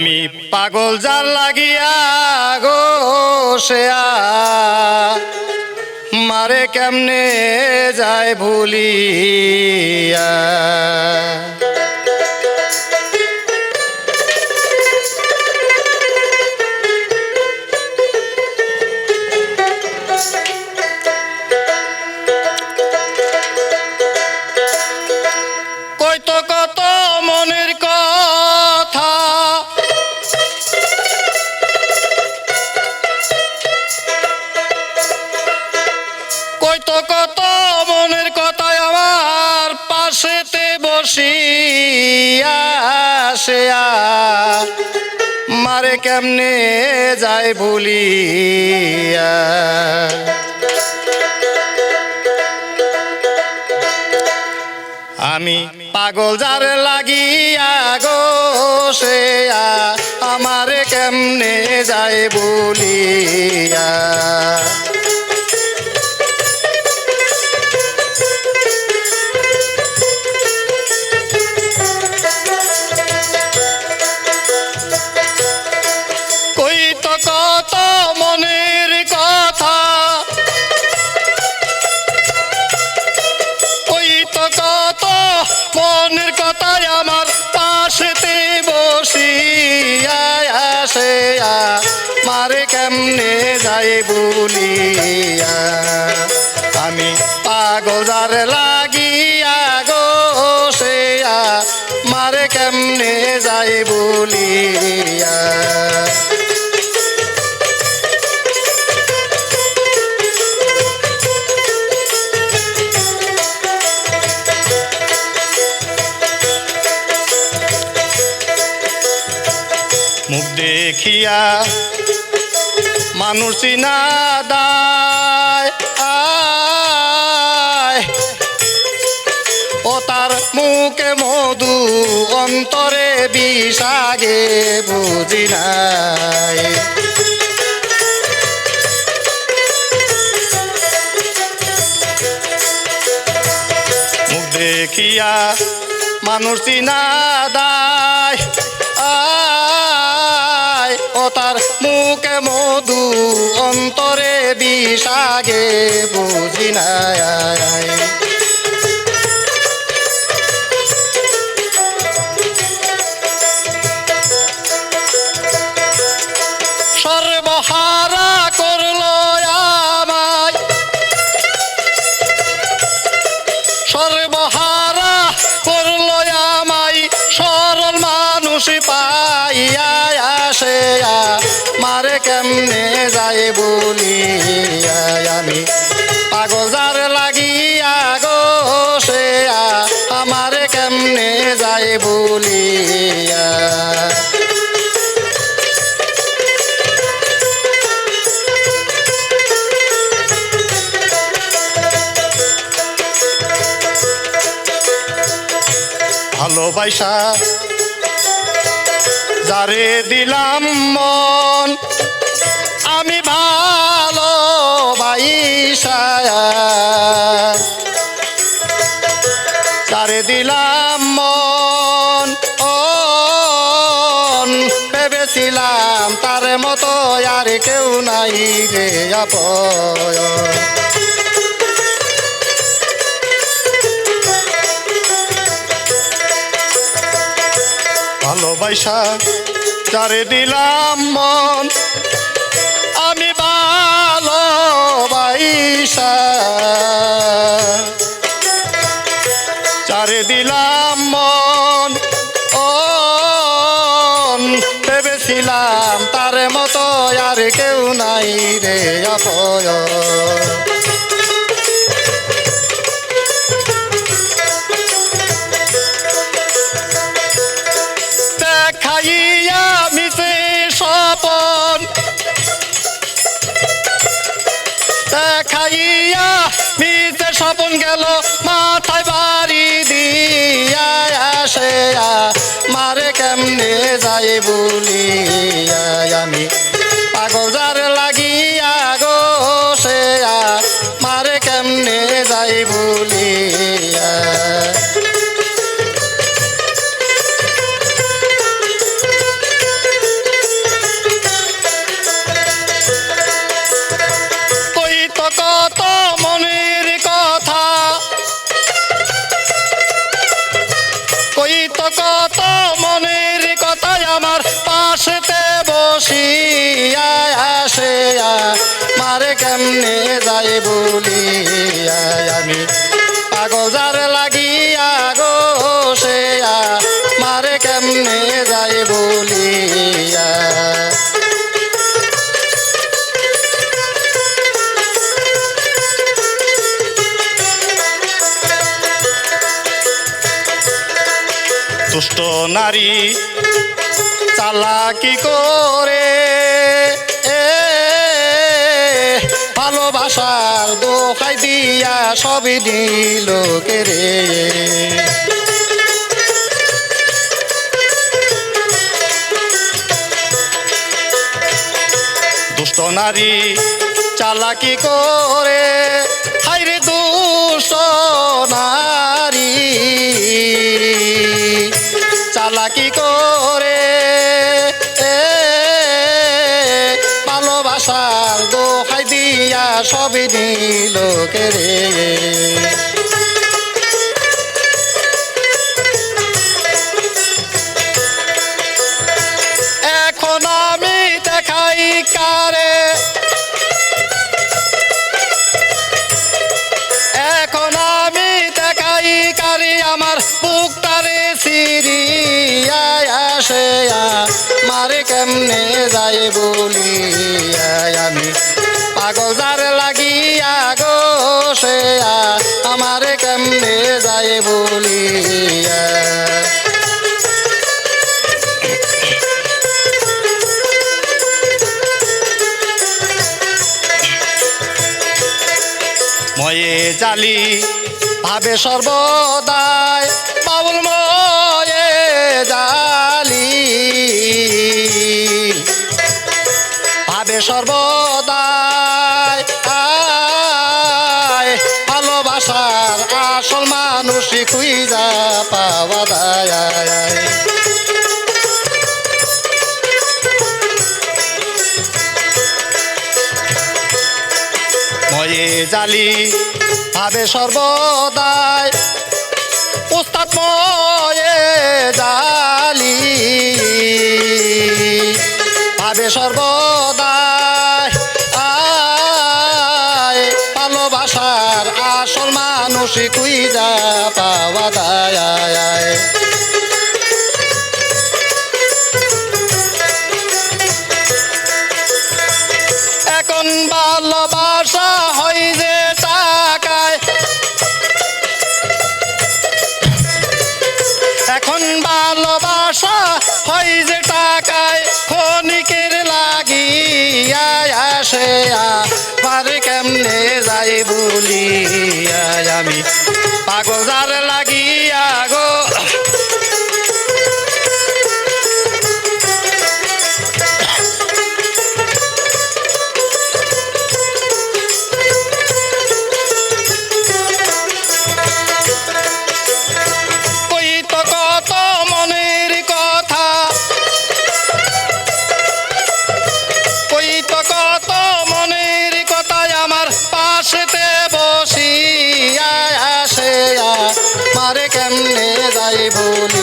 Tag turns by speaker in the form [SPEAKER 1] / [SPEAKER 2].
[SPEAKER 1] আমি পাগল যার লাগিয়া গো মারে কেমনে যায় ভুলিয়া। মারে কেমনে যায় ভুলিয়া। আমি পাগল যার লাগিয়া গো সেয়া আমারে কেমনে যায় বলিয়া মনের কথায় আমার পাশেতে বসিয়া আসে মারে কেমনে যাই বলিয়া? আমি পাগল যার লাগিয়া গো সেয়া মারে কেমনে যাই বলিয়া? দেখিয়া মানুষ চিনা দায়। ও তার মুখে মধু অন্তরে বিষাগে বুঝি নাই। মুখ দেখিয়া মানুষ চিনা দায়। বিষাগে বুঝি নাই পাইয়া আসে মারে কেমনে যায় বলিয়া আমি? পাগল যার লাগিয়া গো সে আমারে কেমনে যায় বলিয়া? ভালোবাসা যারে দিলাম মন। আমি ভালো বাইসা যারে দিলাম মন। ও, ভেবেছিলাম তার মতো আর কেউ নাই রে আপয় ভালোবাসা চারে দিলাম মন, আমি ভালোবাসা। চারে দিলাম মন, ও ভেবেছিলাম তার মতো আর কেউ নাই রে আপয় মারে কেমনে যাই বলিয়া আমি? পাগল যায় বলিয়া আমি? পাগল যার লাগিয়া গো সে মারে কেমনে যায় বলিয়া? দুষ্ট নারী চালাকি করে ভালোবাসার দোহাই দিয়া সবই দিল কেরে দুষ্ট নারী চালাকি করে হাইরে দুষ্ট নারী। চালাকি করে সবই দিল কেরে এখন আমি দেখাই কারে? এখন আমি দেখাই কারি, আমার বুকটারে সিরিয়ায় আসে মারে কেমনে যায় বলি? ময়ে জালি ভাবে সর্বদাই বাবুল ময়ে জালি। ভাবে সর্বদাই মানুষই খুঁজা পাওয়া দায় ময়ে জালি ভাবে সর্বদাই উস্তাদ ময়ে জালি। ভাবে সর্বদাই হয় যে টাকায় খনিকের লাগিয়া আসে আর কেমনে যাই বলি আমি? পাগল যার লাগিয়া বলি